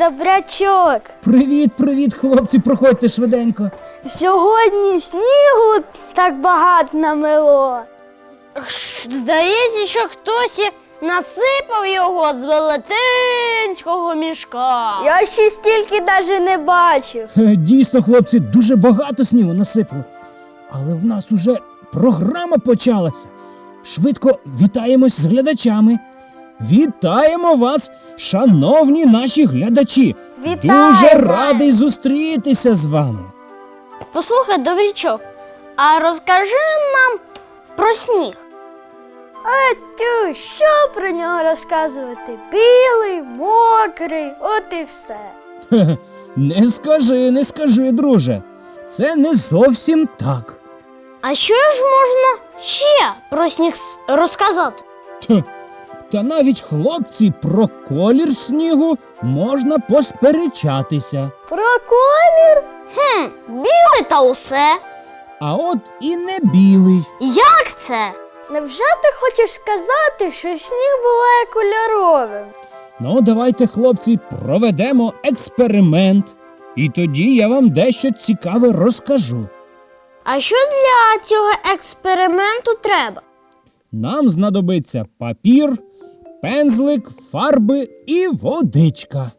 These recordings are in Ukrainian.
Добрячок! Привіт, привіт, хлопці, проходьте швиденько. Сьогодні снігу так багато намело. Здається, що хтось насипав його з велетенського мішка. Я ще стільки навіть не бачив. Е, Дійсно, хлопці, дуже багато снігу насипали. Але в нас уже програма почалася. Швидко вітаємось з глядачами. Вітаємо вас, шановні наші глядачі. Вітаємо! Дуже радий зустрітися з вами. Послухай, добрячок, а розкажи нам про сніг. А тю, що про нього розказувати? Білий, мокрий, от і все. Хе-хе, Не скажи, не скажи, друже. Це не зовсім так. А що ж можна ще про сніг с- розказати? Та навіть хлопці про колір снігу можна посперечатися. Про колір? Хм, білий та усе. А от і не білий. Як це? Невже ти хочеш сказати, що сніг буває кольоровим? Ну, давайте, хлопці, проведемо експеримент. І тоді я вам дещо цікаве розкажу. А що для цього експерименту треба? Нам знадобиться папір, пензлик, фарби і водичка.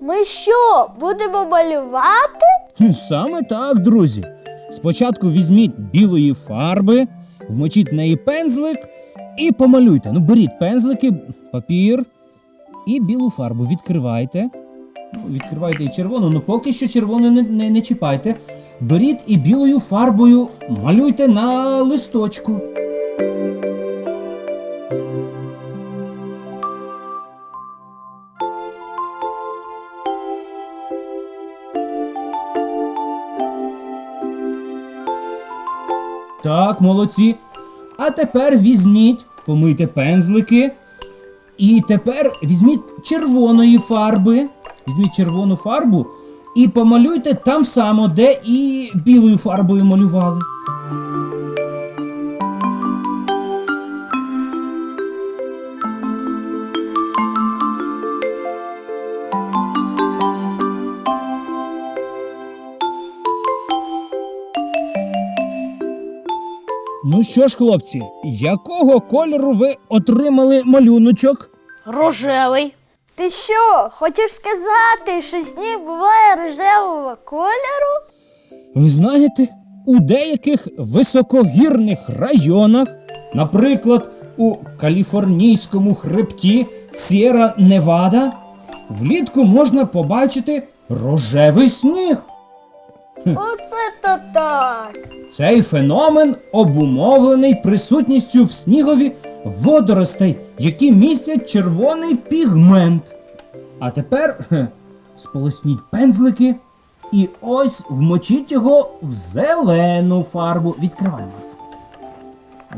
Ми що, будемо малювати? Саме так, друзі. Спочатку візьміть білої фарби, вмочіть в неї пензлик і помалюйте. Ну, беріть пензлики, папір і білу фарбу. Відкривайте. Ну, Відкривайте і червону, ну поки що червону не, не, не чіпайте. Беріть і білою фарбою малюйте на листочку. Молодці. А тепер візьміть, помийте пензлики. І тепер візьміть червоної фарби. Візьміть червону фарбу і помалюйте там само, де і білою фарбою малювали. Ну що ж, хлопці, якого кольору ви отримали малюночок? Рожевий. Ти що, хочеш сказати, що сніг буває рожевого кольору? Ви знаєте, у деяких високогірних районах, наприклад, у каліфорнійському хребті Сєра Невада, влітку можна побачити рожевий сніг. Оце то так. Цей феномен обумовлений присутністю в снігові водоростей, які містять червоний пігмент. А тепер хе, сполосніть пензлики і ось вмочіть його в зелену фарбу. Відкриваємо.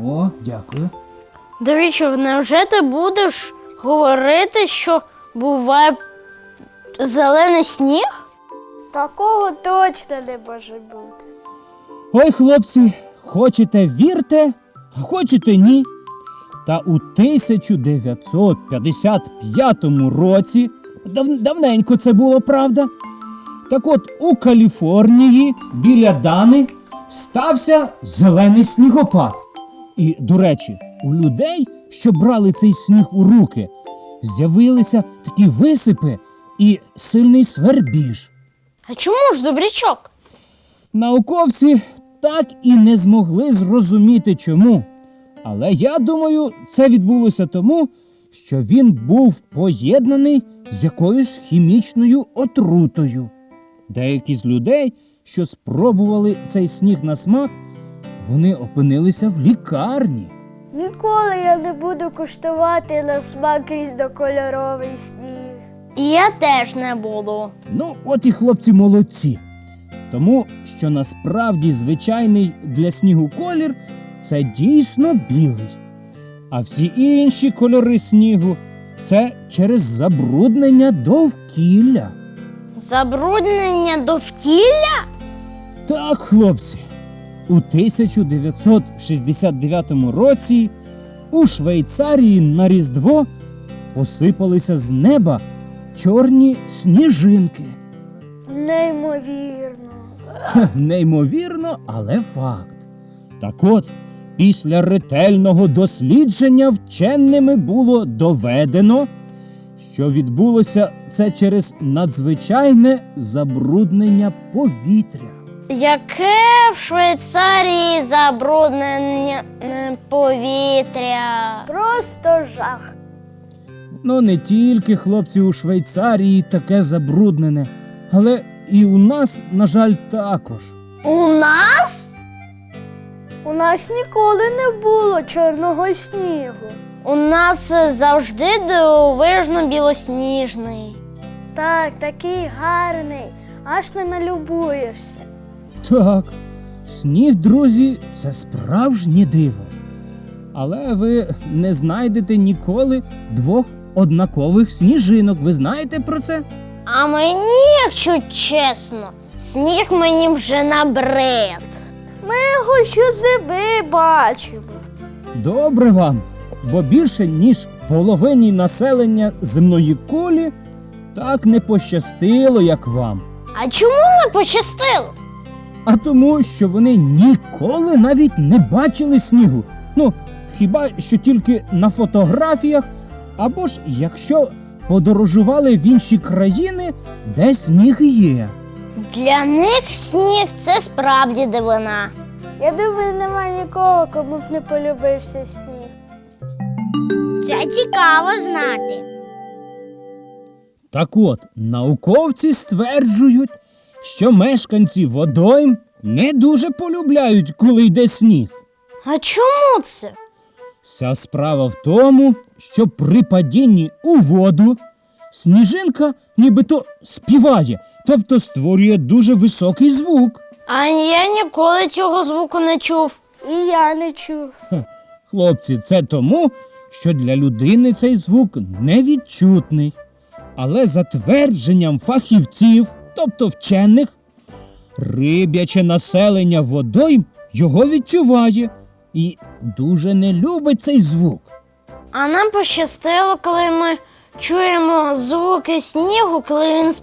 О, дякую. Дорічок, невже ти будеш говорити, що буває зелений сніг? Такого точно не може бути. Ой, хлопці, хочете вірте, а хочете ні. Та у 1955 році, дав, давненько це було, правда? Так от у Каліфорнії біля Дани стався зелений снігопад. І, до речі, у людей, що брали цей сніг у руки, з'явилися такі висипи і сильний свербіж. А чому ж добрячок? Науковці так і не змогли зрозуміти чому. Але я думаю, це відбулося тому, що він був поєднаний з якоюсь хімічною отрутою. Деякі з людей, що спробували цей сніг на смак, вони опинилися в лікарні. Ніколи я не буду куштувати на смак різнокольоровий сніг. І я теж не буду. Ну, от і хлопці молодці. Тому що насправді звичайний для снігу колір це дійсно білий. А всі інші кольори снігу це через забруднення довкілля. Забруднення довкілля? Так, хлопці, у 1969 році у Швейцарії на Різдво посипалися з неба чорні сніжинки. Неймовірно. Хе, Неймовірно, але факт. Так от, після ретельного дослідження вченими було доведено, що відбулося це через надзвичайне забруднення повітря. Яке в Швейцарії забруднене повітря? Просто жах. Ну, не тільки хлопці у Швейцарії таке забруднене, але і у нас, на жаль, також. У нас? У нас ніколи не було чорного снігу. У нас завжди дивовижно білосніжний. Так, такий гарний, аж не налюбуєшся. Так, сніг, друзі, це справжнє диво. Але ви не знайдете ніколи двох однакових сніжинок. Ви знаєте про це? А мені, якщо чесно, сніг мені вже набрид. Ми його щозими бачимо. Добре вам, бо більше ніж половині населення земної кулі так не пощастило, як вам. А чому не пощастило? А тому, що вони ніколи навіть не бачили снігу. Ну, хіба що тільки на фотографіях, або ж якщо подорожували в інші країни, де сніг є. Для них сніг це справді дивина. Я думаю, немає нікого, кому б не полюбився сніг. Це цікаво знати. Так от, науковці стверджують, що мешканці водойм не дуже полюбляють, коли йде сніг. А чому це? Вся справа в тому, що при падінні у воду сніжинка нібито співає, тобто створює дуже високий звук. А я ніколи цього звуку не чув. І я не чув. Хлопці, це тому, що для людини цей звук невідчутний. Але за твердженням фахівців, тобто вчених, риб'яче населення водойм його відчуває і дуже не любить цей звук. А нам пощастило, коли ми чуємо звуки снігу, коли він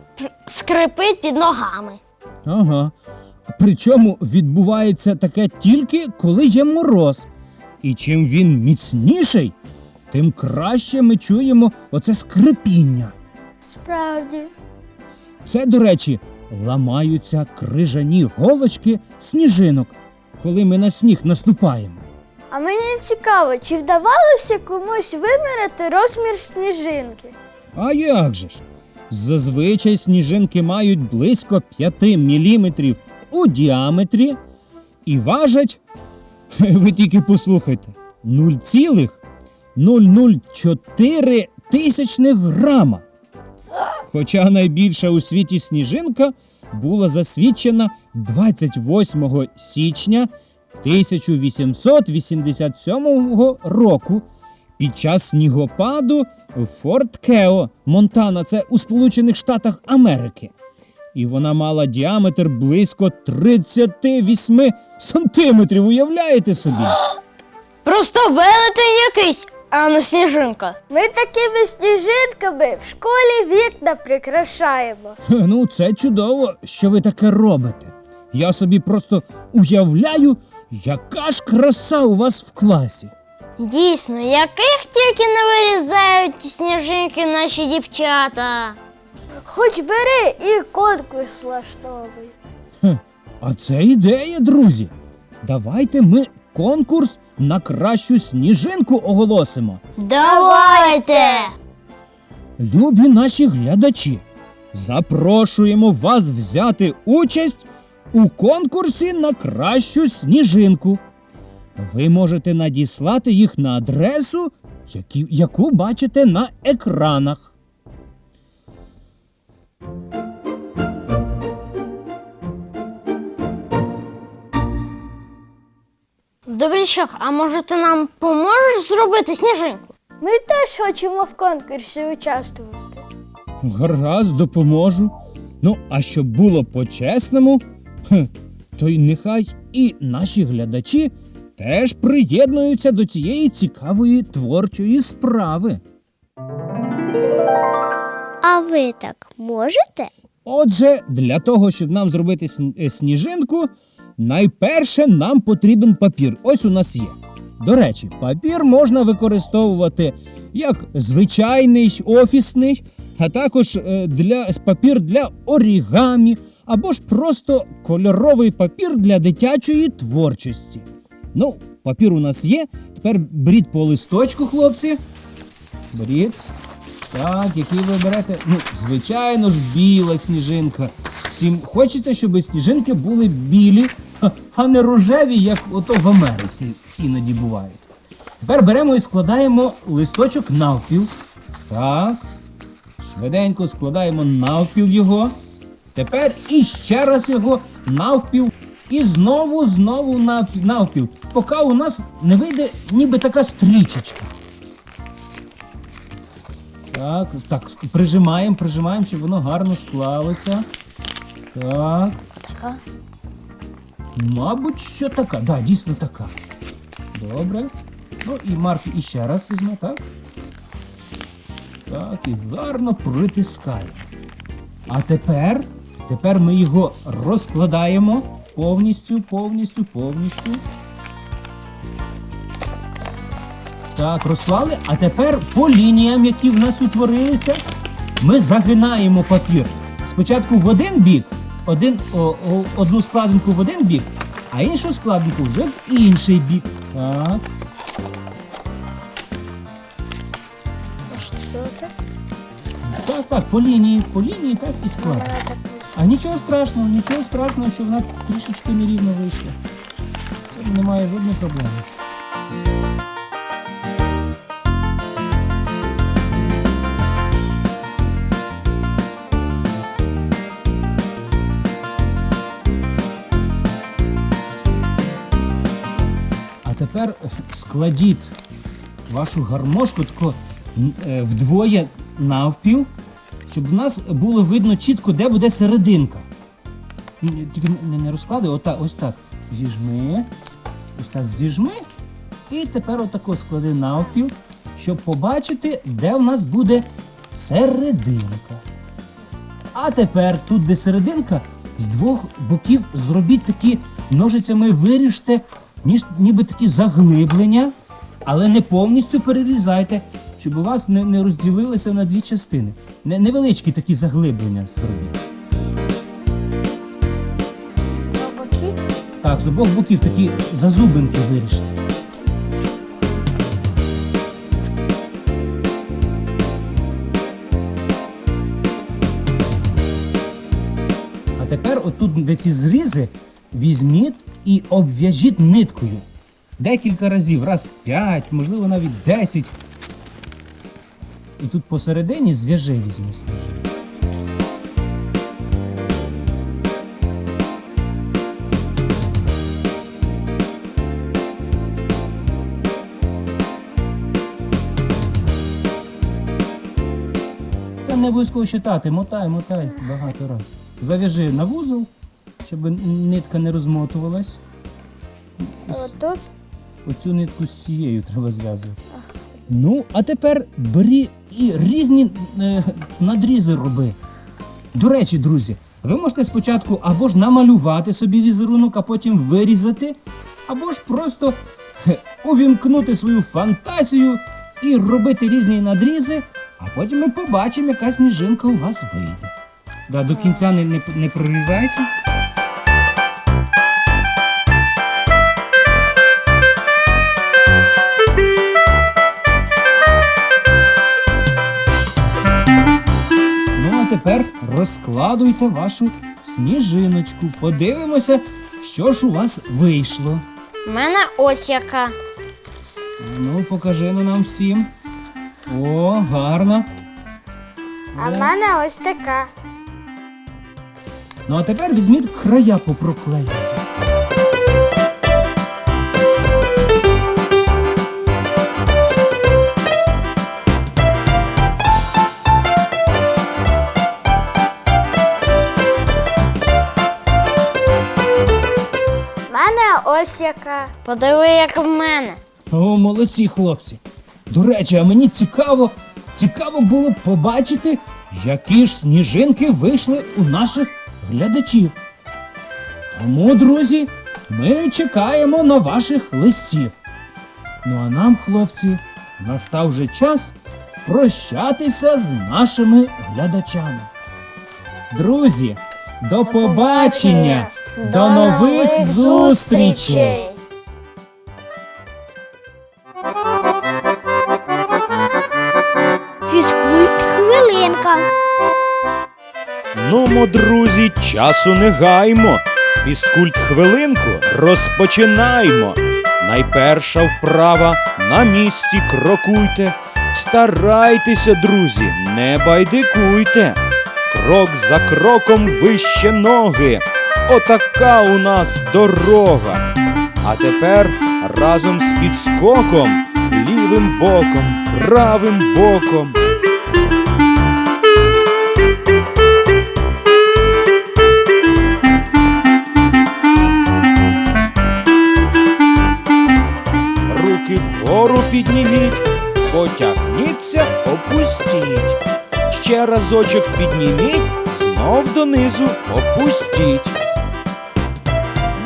скрипить під ногами. Ага. Причому відбувається таке тільки коли є мороз. І чим він міцніший, тим краще ми чуємо оце скрипіння. Справді. Це, до речі, ламаються крижані голочки сніжинок, коли ми на сніг наступаємо. А мені цікаво, чи вдавалося комусь виміряти розмір сніжинки? А як же ж? Зазвичай сніжинки мають близько 5 мм у діаметрі і важать, ви тільки послухайте, 0,004 тисячних грама. Хоча найбільша у світі сніжинка була засвідчена 28 січня 1887 року під час снігопаду в Форт Кео, Монтана, це у Сполучених Штатах Америки. І вона мала діаметр близько 38 сантиметрів. Уявляєте собі? Просто велетень якийсь, а не сніжинка. Ми такими сніжинками в школі вікна прикрашаємо. Ну, це чудово, що ви таке робите. Я собі просто уявляю, яка ж краса у вас в класі. Дійсно, яких тільки не вирізають сніжинки наші дівчата. Хоч бери і конкурс влаштовуй. Хе, а це ідея, друзі. Давайте ми конкурс на кращу сніжинку оголосимо. Давайте! Любі наші глядачі, запрошуємо вас взяти участь у конкурсі на кращу сніжинку. Ви можете надіслати їх на адресу, яку бачите на екранах. Добрячок, а може ти нам поможеш зробити сніжинку? Ми теж хочемо в конкурсі участвувати. Гаразд допоможу. Ну, а щоб було по-чесному, то й нехай і наші глядачі теж приєднуються до цієї цікавої творчої справи. А ви так можете? Отже, для того, щоб нам зробити е, сніжинку, найперше нам потрібен папір. Ось у нас є. До речі, папір можна використовувати як звичайний офісний, а також е, для папір для орігамі, або ж просто кольоровий папір для дитячої творчості. Ну, папір у нас є. Тепер беріть по листочку, хлопці. Беріть. Так, який ви берете? Ну, звичайно ж, біла сніжинка. Всім хочеться, щоб сніжинки були білі, а не рожеві, як ото в Америці іноді бувають. Тепер беремо і складаємо листочок навпіл. Так. Швиденько складаємо навпіл його. Тепер іще раз його навпіл. І знову, знову навпіл. Поки у нас не вийде ніби така стрічечка. Так, так, прижимаємо, прижимаємо, щоб воно гарно склалося. Так. Така. Мабуть, що така. Да, дійсно така. Добре. Ну і Марк іще раз візьме, так? Так, і гарно притискаємо. А тепер, тепер ми його розкладаємо повністю, повністю, повністю. Так, розклали. А тепер по лініям, які в нас утворилися, ми загинаємо папір. Спочатку в один бік, один, о, о, одну складинку в один бік, а іншу складинку вже в інший бік. Так. Так, так, по лінії, по лінії так і складно. А нічого страшного, нічого страшного, що вона трішечки нерівно вийшла. Це немає жодної проблеми. А тепер складіть вашу гармошку тако е, вдвоє навпіл, щоб в нас було видно чітко, де буде серединка. Тільки не, не розкладай, ота, ось так. Зіжми. Ось так зіжми. І тепер отако склади навпіл, щоб побачити, де в нас буде серединка. А тепер тут, де серединка, з двох боків зробіть такі ножицями виріжте, ніж, ніби такі заглиблення, але не повністю перерізайте, щоб у вас не, не розділилися на дві частини. Не, невеличкі такі заглиблення зробіть. Так, з обох боків такі зазубинки виріжте. А тепер отут, де ці зрізи, візьміть і обв'яжіть ниткою. Декілька разів, раз п'ять, можливо навіть десять. І тут посередині зв'яжи візьми. Та не обов'язково читати, мотай, мотай багато разів. Зав'яжи на вузол, щоб нитка не розмотувалась. Отут. Оцю нитку з цією треба зв'язувати. Ну, а тепер бери і різні е, надрізи роби. До речі, друзі, ви можете спочатку або ж намалювати собі візерунок, а потім вирізати, або ж просто хе, увімкнути свою фантазію і робити різні надрізи, а потім ми побачимо, яка сніжинка у вас вийде. Да, до кінця не, не, не прорізайте. Розкладуйте вашу сніжиночку. Подивимося, що ж у вас вийшло. У мене ось яка. Ну, покажи ну нам всім. О, гарно. А в мене ось така. Ну а тепер візьміть края попроклеїти. Ось яка. Подиви, як в мене. О, молодці, хлопці. До речі, а мені цікаво, цікаво було б побачити, які ж сніжинки вийшли у наших глядачів. Тому, друзі, ми чекаємо на ваших листів. Ну а нам, хлопці, настав вже час прощатися з нашими глядачами. Друзі, до побачення! До нових зустрічей! Фізкульт хвилинка. Нумо, друзі, часу не гаймо. Фізкульт хвилинку розпочинаймо. Найперша вправа на місці крокуйте. Старайтеся, друзі, не байдикуйте. Крок за кроком вище ноги. Отака у нас дорога. А тепер разом з підскоком, лівим боком, правим боком. Руки вгору підніміть, потягніться, опустіть. Ще разочок підніміть, знов донизу опустіть.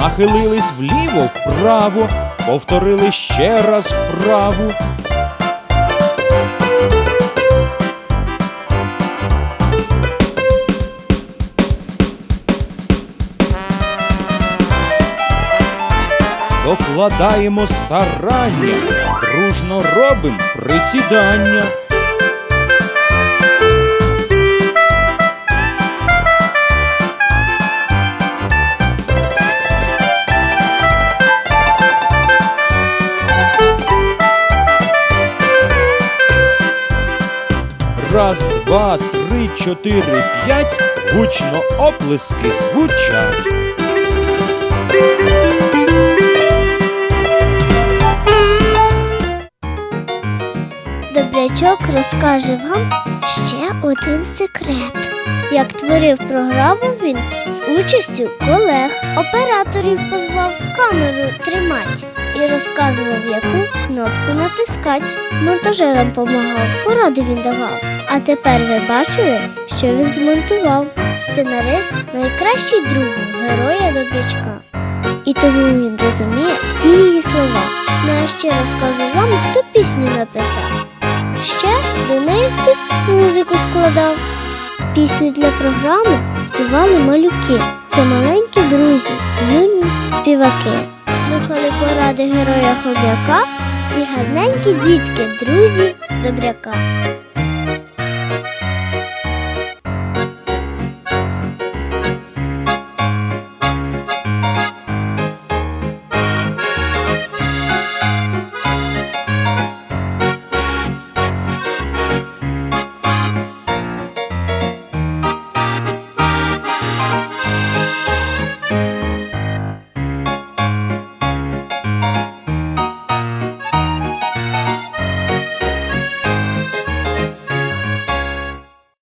Нахилились вліво, вправо, повторили ще раз вправу. Докладаємо старання, дружно робимо присідання. Два, три, чотири, п'ять. Гучно оплески звучать. Добрячок розкаже вам ще один секрет. Як творив програму він з участю колег, операторів позвав камеру тримати і розказував, яку кнопку натискати. Монтажерам помагав, поради він давав. А тепер ви бачили, що він змонтував. Сценарист найкращий друг героя Добрячка. І тому він розуміє всі її слова. Ну а ще розкажу вам, хто пісню написав. Ще до неї хтось музику складав. Пісню для програми співали малюки. Це маленькі друзі, юні співаки. Слухали поради героя хом'яка, ці гарненькі дітки, друзі добряка.